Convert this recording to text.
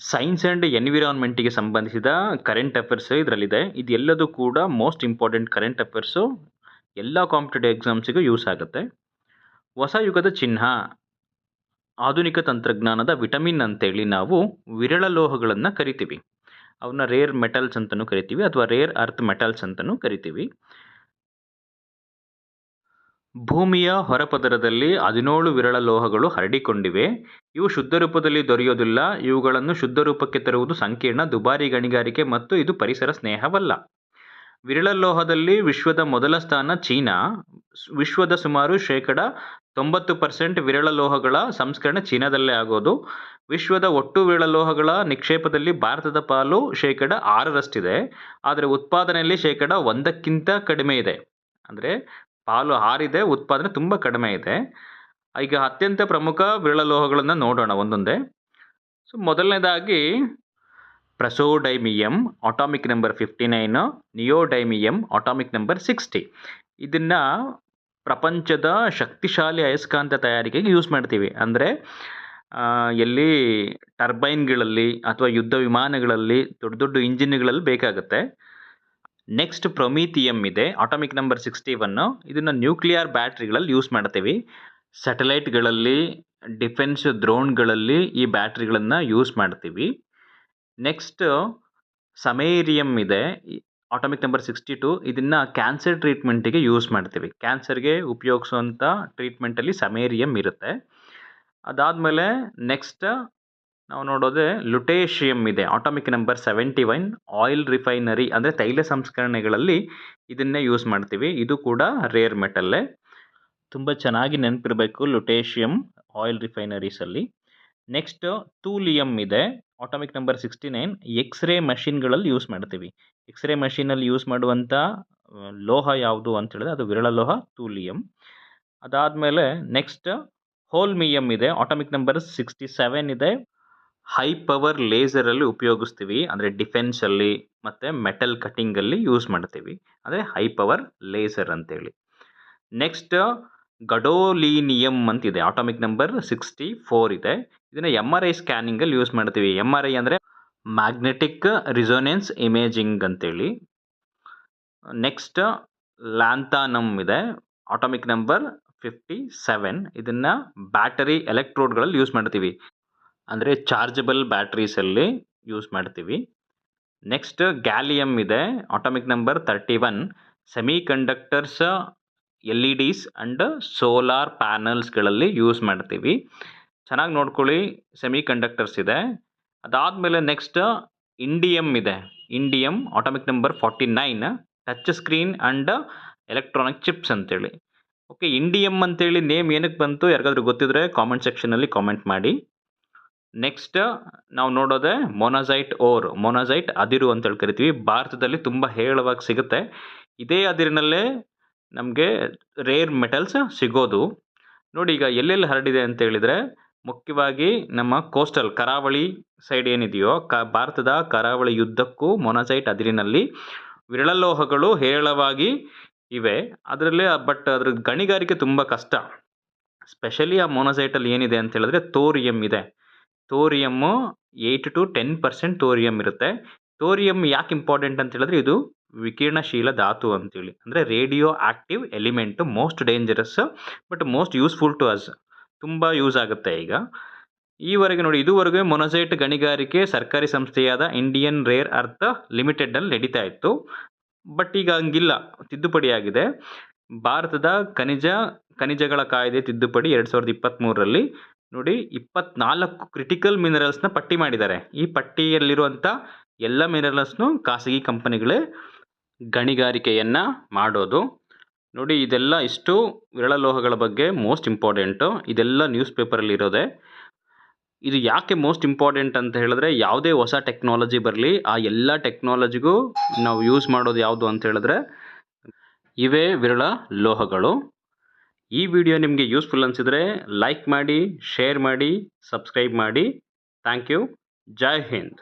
Science and ಎನ್ವಿರಾನ್ಮೆಂಟಿಗೆ ಸಂಬಂಧಿಸಿದ current affairs ಇದರಲ್ಲಿದೆ. ಇದೆಲ್ಲದೂ ಕೂಡ ಮೋಸ್ಟ್ ಇಂಪಾರ್ಟೆಂಟ್ ಕರೆಂಟ್ ಅಫೇರ್ಸು ಎಲ್ಲ ಕಾಂಪಿಟೇಟಿವ್ ಎಕ್ಸಾಮ್ಸಿಗೂ ಯೂಸ್ ಆಗುತ್ತೆ. ಹೊಸ ಯುಗದ ಚಿಹ್ನ ಆಧುನಿಕ ತಂತ್ರಜ್ಞಾನದ ವಿಟಮಿನ್ ಅಂತೇಳಿ ನಾವು ವಿರಳ ಲೋಹಗಳನ್ನು ಕರಿತೀವಿ. ಅವನ್ನ ರೇರ್ ಮೆಟಲ್ಸ್ ಅಂತಲೂ ಕರಿತೀವಿ ಅಥವಾ ರೇರ್ ಅರ್ತ್ ಮೆಟಲ್ಸ್ ಅಂತಲೂ ಕರಿತೀವಿ. ಭೂಮಿಯ ಹೊರಪದರದಲ್ಲಿ ಹದಿನೇಳು ವಿರಳ ಲೋಹಗಳು ಹರಡಿಕೊಂಡಿವೆ. ಇವು ಶುದ್ಧ ರೂಪದಲ್ಲಿ ದೊರೆಯೋದಿಲ್ಲ. ಇವುಗಳನ್ನು ಶುದ್ಧ ರೂಪಕ್ಕೆ ತರುವುದು ಸಂಕೀರ್ಣ, ದುಬಾರಿ ಗಣಿಗಾರಿಕೆ ಮತ್ತು ಇದು ಪರಿಸರ ಸ್ನೇಹವಲ್ಲ. ವಿರಳ ಲೋಹದಲ್ಲಿ ವಿಶ್ವದ ಮೊದಲ ಸ್ಥಾನ ಚೀನಾ. ವಿಶ್ವದ ಸುಮಾರು ಶೇಕಡ ತೊಂಬತ್ತು ಪರ್ಸೆಂಟ್ ವಿರಳ ಲೋಹಗಳ ಸಂಸ್ಕರಣೆ ಚೀನಾದಲ್ಲೇ ಆಗೋದು. ವಿಶ್ವದ ಒಟ್ಟು ವಿರಳ ಲೋಹಗಳ ನಿಕ್ಷೇಪದಲ್ಲಿ ಭಾರತದ ಪಾಲು ಶೇಕಡ ಆರರಷ್ಟಿದೆ. ಆದರೆ ಉತ್ಪಾದನೆಯಲ್ಲಿ ಶೇಕಡ ಒಂದಕ್ಕಿಂತ ಕಡಿಮೆ ಇದೆ. ಅಂದರೆ ಪಾಲು ಹಾರಿದೆ, ಉತ್ಪಾದನೆ ತುಂಬ ಕಡಿಮೆ ಇದೆ. ಈಗ ಅತ್ಯಂತ ಪ್ರಮುಖ ವಿರಳ ಲೋಹಗಳನ್ನು ನೋಡೋಣ ಒಂದೊಂದೇ. ಸೊ ಮೊದಲನೇದಾಗಿ praseodymium atomic number fifty nine neodymium atomic number sixty ಇದನ್ನು ಪ್ರಪಂಚದ ಶಕ್ತಿಶಾಲಿ ಅಯಸ್ಕಾಂತ ತಯಾರಿಕೆಗೆ ಯೂಸ್ ಮಾಡ್ತೀವಿ. ಅಂದರೆ ಎಲ್ಲಿ ಟರ್ಬೈನ್ಗಳಲ್ಲಿ ಅಥವಾ ಯುದ್ಧ ವಿಮಾನಗಳಲ್ಲಿ ದೊಡ್ಡ ದೊಡ್ಡ ಇಂಜಿನ್ಗಳಲ್ಲಿ ಬೇಕಾಗುತ್ತೆ. ನೆಕ್ಸ್ಟ್ ಪ್ರೊಮೀಥಿಯಮ್ ಇದೆ ಆಟಾಮಿಕ್ ನಂಬರ್ ಸಿಕ್ಸ್ಟಿ ಒನ್ನು ಇದನ್ನು ನ್ಯೂಕ್ಲಿಯರ್ ಬ್ಯಾಟ್ರಿಗಳಲ್ಲಿ ಯೂಸ್ ಮಾಡ್ತೀವಿ. ಸ್ಯಾಟಲೈಟ್ಗಳಲ್ಲಿ ಡಿಫೆನ್ಸ್ ಡ್ರೋನ್ಗಳಲ್ಲಿ ಈ ಬ್ಯಾಟ್ರಿಗಳನ್ನು ಯೂಸ್ ಮಾಡ್ತೀವಿ. ನೆಕ್ಸ್ಟ್ ಸಮೇರಿಯಮ್ ಇದೆ ಆಟೋಮಿಕ್ ನಂಬರ್ ಸಿಕ್ಸ್ಟಿ ಟು ಇದನ್ನು ಕ್ಯಾನ್ಸರ್ ಟ್ರೀಟ್ಮೆಂಟಿಗೆ ಯೂಸ್ ಮಾಡ್ತೀವಿ. ಕ್ಯಾನ್ಸರ್ಗೆ ಉಪಯೋಗಿಸುವಂಥ ಟ್ರೀಟ್ಮೆಂಟಲ್ಲಿ ಸಮೇರಿಯಮ್ ಇರುತ್ತೆ. ಅದಾದಮೇಲೆ ನೆಕ್ಸ್ಟ್ ನಾವು ನೋಡೋದೇ ಲುಟೇಶಿಯಮ್ ಇದೆ. Atomic number seventy one oil refinery ಅಂದರೆ ತೈಲ ಸಂಸ್ಕರಣೆಗಳಲ್ಲಿ ಇದನ್ನೇ ಯೂಸ್ ಮಾಡ್ತೀವಿ. ಇದು ಕೂಡ ರೇರ್ ಮೆಟಲ್ಲೇ ತುಂಬ ಚೆನ್ನಾಗಿ ನೆನಪಿರಬೇಕು ಲುಟೇಶಿಯಮ್ ಆಯಿಲ್ ರಿಫೈನರೀಸಲ್ಲಿ ನೆಕ್ಸ್ಟ್ ತೂಲಿಯಮ್ ಇದೆ. Atomic number sixty nine x-ray ಮಷಿನ್ಗಳಲ್ಲಿ use ಮಾಡ್ತೀವಿ. ಎಕ್ಸ್ರೇ ಮಷಿನಲ್ಲಿ ಯೂಸ್ ಮಾಡುವಂಥ ಲೋಹ ಯಾವುದು ಅಂತ ಹೇಳಿದ್ರೆ ಅದು ವಿರಳ ಲೋಹ ತೂಲಿಯಮ್ ಅದಾದಮೇಲೆ ನೆಕ್ಸ್ಟ್ ಹೋಲ್ಮಿಯಂ ಇದೆ. ಆಟೋಮಿಕ್ ನಂಬರ್ ಸಿಕ್ಸ್ಟಿ ಸೆವೆನ್ ಇದೆ. ಹೈ ಪವರ್ ಲೇಸರಲ್ಲಿ ಉಪಯೋಗಿಸ್ತೀವಿ. ಅಂದರೆ ಡಿಫೆನ್ಸಲ್ಲಿ ಮತ್ತು ಮೆಟಲ್ ಕಟ್ಟಿಂಗಲ್ಲಿ ಯೂಸ್ ಮಾಡ್ತೀವಿ. ಅಂದರೆ ಹೈ ಪವರ್ ಲೇಸರ್ ಅಂತೇಳಿ. ನೆಕ್ಸ್ಟ್ ಗಡೋಲೀನಿಯಮ್ ಅಂತಿದೆ. ಆಟೋಮಿಕ್ ನಂಬರ್ ಸಿಕ್ಸ್ಟಿ ಫೋರ್ ಇದೆ. ಇದನ್ನು ಎಂ ಆರ್ ಐ ಸ್ಕ್ಯಾನಿಂಗಲ್ಲಿ ಯೂಸ್ ಮಾಡ್ತೀವಿ. ಎಂ ಆರ್ ಐ ಅಂದರೆ ಮ್ಯಾಗ್ನೆಟಿಕ್ ರಿಸೋನೆನ್ಸ್ ಇಮೇಜಿಂಗ್ ಅಂತೇಳಿ. ನೆಕ್ಸ್ಟ್ ಲ್ಯಾಂಥಾನಮ್ ಇದೆ. ಆಟೋಮಿಕ್ ನಂಬರ್ ಫಿಫ್ಟಿ ಸೆವೆನ್ ಇದನ್ನು ಬ್ಯಾಟರಿ ಎಲೆಕ್ಟ್ರೋಡ್ಗಳಲ್ಲಿ ಯೂಸ್ ಮಾಡ್ತೀವಿ. ಅಂದರೆ ಚಾರ್ಜಬಲ್ ಬ್ಯಾಟ್ರೀಸಲ್ಲಿ ಯೂಸ್ ಮಾಡ್ತೀವಿ. ನೆಕ್ಸ್ಟ್ ಗ್ಯಾಲಿಯಮ್ ಇದೆ atomic number thirty one semiconductors L E Ds and solar ಪ್ಯಾನಲ್ಸ್ಗಳಲ್ಲಿ use ಮಾಡ್ತೀವಿ. ಚೆನ್ನಾಗಿ ನೋಡ್ಕೊಳ್ಳಿ ಸೆಮಿ ಕಂಡಕ್ಟರ್ಸ್ ಇದೆ. ಅದಾದಮೇಲೆ ನೆಕ್ಸ್ಟ್ ಇಂಡಿಯಮ್ ಇದೆ. Indium atomic number forty nine touch screen and electronic chips ಅಂತೇಳಿ. ಓಕೆ ಇಂಡಿಯಮ್ ಅಂತೇಳಿ ನೇಮ್ ಏನಕ್ಕೆ ಬಂತು? ಯಾರಿಗಾದ್ರೂ ಗೊತ್ತಿದ್ರೆ ಕಾಮೆಂಟ್ ಸೆಕ್ಷನಲ್ಲಿ ಕಾಮೆಂಟ್ ಮಾಡಿ. ನೆಕ್ಸ್ಟ್ ನಾವು ನೋಡೋದೇ ಮೊನೊಸೈಟ್ ಓರ್ ಮೊನೊಸೈಟ್ ಅದಿರು ಅಂತೇಳಿ ಕರಿತೀವಿ. ಭಾರತದಲ್ಲಿ ತುಂಬ ಹೇಳವಾಗಿ ಸಿಗುತ್ತೆ. ಇದೇ ಅದಿರಿನಲ್ಲೇ ನಮಗೆ ರೇರ್ ಮೆಟಲ್ಸ್ ಸಿಗೋದು. ನೋಡಿ ಈಗ ಎಲ್ಲೆಲ್ಲಿ ಹರಡಿದೆ ಅಂತ ಹೇಳಿದರೆ, ಮುಖ್ಯವಾಗಿ ನಮ್ಮ ಕೋಸ್ಟಲ್ ಕರಾವಳಿ ಸೈಡ್ ಏನಿದೆಯೋ, ಕ, ಭಾರತದ ಕರಾವಳಿ ಯುದ್ಧಕ್ಕೂ ಮೊನೊಸೈಟ್ ಅದಿರಿನಲ್ಲಿ ವಿರಳಲೋಹಗಳು ಹೇರಳವಾಗಿ ಇವೆ. ಅದರಲ್ಲೇ ಬಟ್ ಅದ್ರ ಗಣಿಗಾರಿಕೆ ತುಂಬ ಕಷ್ಟ. ಸ್ಪೆಷಲಿ ಆ ಮೊನಸೈಟಲ್ಲಿ ಏನಿದೆ ಅಂತ ಹೇಳಿದ್ರೆ ತೋರಿಯಂ ಇದೆ. Thorium eight to ten percent thorium ಇರುತ್ತೆ. ತೋರಿಯಮ್ ಯಾಕೆ ಇಂಪಾರ್ಟೆಂಟ್ ಅಂತ ಹೇಳಿದ್ರೆ ಇದು ವಿಕಿರಣಶೀಲ ಧಾತು ಅಂತೇಳಿ. ಅಂದರೆ radioactive element most dangerous but most useful to us. ತುಂಬ ಯೂಸ್ ಆಗುತ್ತೆ ಈಗ. ಈವರೆಗೆ ನೋಡಿ, ಇದುವರೆಗೆ ಮೊನೊಸೈಟ್ ಗಣಿಗಾರಿಕೆ ಸರ್ಕಾರಿ ಸಂಸ್ಥೆಯಾದ ಇಂಡಿಯನ್ ರೇರ್ ಅರ್ಥ ಲಿಮಿಟೆಡಲ್ಲಿ ನಡೀತಾ ಇತ್ತು. ಬಟ್ ಈಗ ಹಂಗಿಲ್ಲ. ತಿದ್ದುಪಡಿ ಆಗಿದೆ. ಭಾರತದ ಖನಿಜ, ಖನಿಜಗಳ ಕಾಯ್ದೆ ತಿದ್ದುಪಡಿ ಎರಡು ಸಾವಿರದ ಇಪ್ಪತ್ತ್ಮೂರರಲ್ಲಿ ನೋಡಿ ಇಪ್ಪತ್ನಾಲ್ಕು ಕ್ರಿಟಿಕಲ್ ಮಿನರಲ್ಸ್ನ ಪಟ್ಟಿ ಮಾಡಿದ್ದಾರೆ. ಈ ಪಟ್ಟಿಯಲ್ಲಿರುವಂಥ ಎಲ್ಲ ಮಿನರಲ್ಸ್ನು ಖಾಸಗಿ ಕಂಪನಿಗಳೇ ಗಣಿಗಾರಿಕೆಯನ್ನು ಮಾಡೋದು. ನೋಡಿ ಇದೆಲ್ಲ ಇಷ್ಟು ವಿರಳ ಲೋಹಗಳ ಬಗ್ಗೆ ಮೋಸ್ಟ್ ಇಂಪಾರ್ಟೆಂಟು ಇದೆಲ್ಲ ನ್ಯೂಸ್ ಪೇಪರಲ್ಲಿ ಇರೋದೆ. ಇದು ಯಾಕೆ ಮೋಸ್ಟ್ ಇಂಪಾರ್ಟೆಂಟ್ ಅಂತ ಹೇಳಿದ್ರೆ ಯಾವುದೇ ಹೊಸ ಟೆಕ್ನಾಲಜಿ ಬರಲಿ, ಆ ಎಲ್ಲ ಟೆಕ್ನಾಲಜಿಗೂ ನಾವು ಯೂಸ್ ಮಾಡೋದು ಯಾವುದು ಅಂತ ಹೇಳಿದ್ರೆ, ಇವೇ ವಿರಳ ಲೋಹಗಳು. ಈ ವಿಡಿಯೋ ನಿಮಗೆ ಯೂಸ್ಫುಲ್ ಅನಿಸಿದರೆ ಲೈಕ್ ಮಾಡಿ ಶೇರ್ ಮಾಡಿ ಸಬ್ಸ್ಕ್ರೈಬ್ ಮಾಡಿ. Thank you Jai Hind